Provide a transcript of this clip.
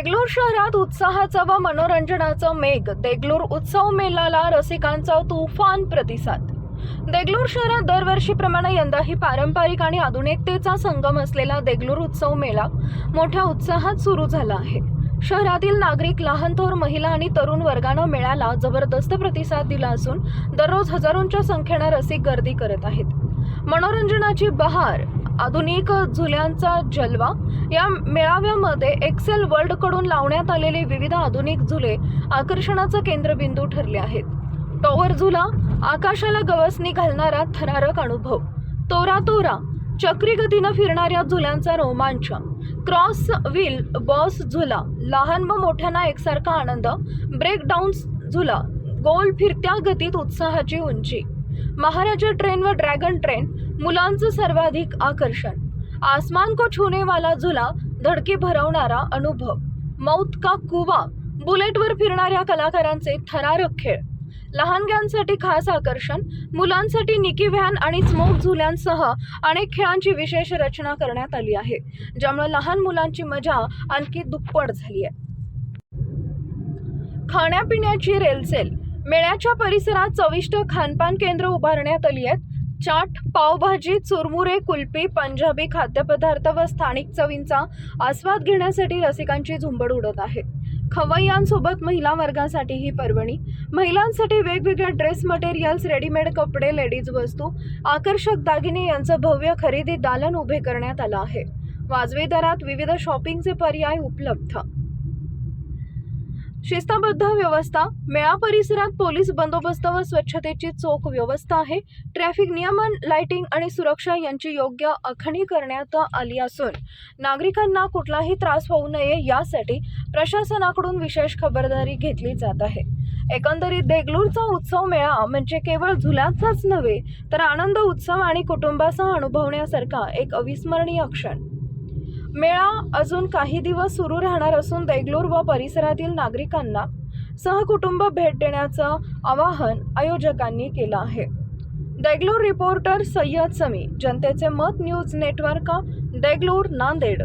देगलूर शहरात उत्साहाचा व मनोरंजनाचा मेघ. देगलूर उत्सव मेलाला रसिकांचा तुफान प्रतिसाद. देगलूर शहरात दरवर्षीप्रमाणे यंदाही पारंपरिक आणि आधुनिकतेचा संगम असलेला देगलूर उत्सव मेळा मोठ्या उत्साहात सुरू झाला आहे. शहरातील नागरिक लहान थोर महिला आणि तरुण वर्गानं मेळ्याला जबरदस्त प्रतिसाद दिला असून दररोज हजारोंच्या संख्येनं रसिक गर्दी करत आहेत. मनोरंजनाची बहार आधुनिक झुल्यांचा जलवा. या मेळाव्यामध्ये एक्सेल वर्ल्डकडून लावण्यात आलेले विविध आधुनिक झुले आकर्षणाचा केंद्रबिंदू ठरले आहेत. टॉवर झुला आकाशाला गवसणी घालणारा थरारक अनुभव. तोरा तोरा चक्री गतीनं फिरणाऱ्या झुल्यांचा रोमांच. क्रॉस व्हील बॉस झुला लहान व मोठ्यांना एकसारखा आनंद. ब्रेक डाऊन झुला गोल फिरत्या गतीत उत्साहाची उंची. महाराजा ट्रेन व ड्रॅगन ट्रेन मुलांचं सर्वाधिक आकर्षण. आसमान को छूने वाला झुला धडकी भरवणारा अनुभव. मौत का कुवा बुलेटवर फिरणाऱ्या कलाकारांचे थरारक खेळ. लहानग्यांसाठी खास आकर्षण मुलांसाठी निकी व्हॅन आणि स्मोक झुल्यांसह अनेक खेळांची विशेष रचना करण्यात आली आहे ज्यामुळे लहान मुलांची मजा आणखी दुप्पट झाली आहे. खाण्यापिण्याची रेलसेल मेळ्याच्या परिसरात चविष्ट खानपान केंद्र उभारण्यात आली आहेत चाट पावभाजी चुरमुरे कुल्फी पंजाबी खाद्यपदार्थ व स्थानिक चवींचा आस्वाद घेण्यासाठी रसिकांची झुंबड उडत आहे. खवय्यांसोबत महिला वर्गासाठी ही पर्वणी. महिलांसाठी वेगवेगळ्या ड्रेस मटेरियल्स रेडीमेड कपडे लेडीज वस्तू आकर्षक दागिने यांचं भव्य खरेदी दालन उभे करण्यात आलं आहे. वाजवी दरात विविध शॉपिंगचे पर्याय उपलब्ध. शिस्तबद्ध व्यवस्था मेळा परिसरात पोलीस बंदोबस्त व स्वच्छतेची चोख व्यवस्था आहे. ट्रॅफिक नियमन लाइटिंग आणि सुरक्षा यांची योग्य आखणी करण्यात आली असून नागरिकांना कुठलाही त्रास होऊ नये यासाठी प्रशासनाकडून विशेष खबरदारी घेतली जात आहे. एकंदरीत देगलूरचा उत्सव मेळा म्हणजे केवळ झुल्याचाच नव्हे तर आनंद उत्सव आणि कुटुंबासह अनुभवण्यासारखा एक अविस्मरणीय क्षण. मेळा अजून काही दिवस सुरू राहणार असून देगलूर व परिसरातील नागरिकांना सहकुटुंब भेट देण्याचं आवाहन आयोजकांनी केलं आहे. देगलूर रिपोर्टर सय्यद समी जनतेचे मत न्यूज नेटवर्क देगलूर नांदेड.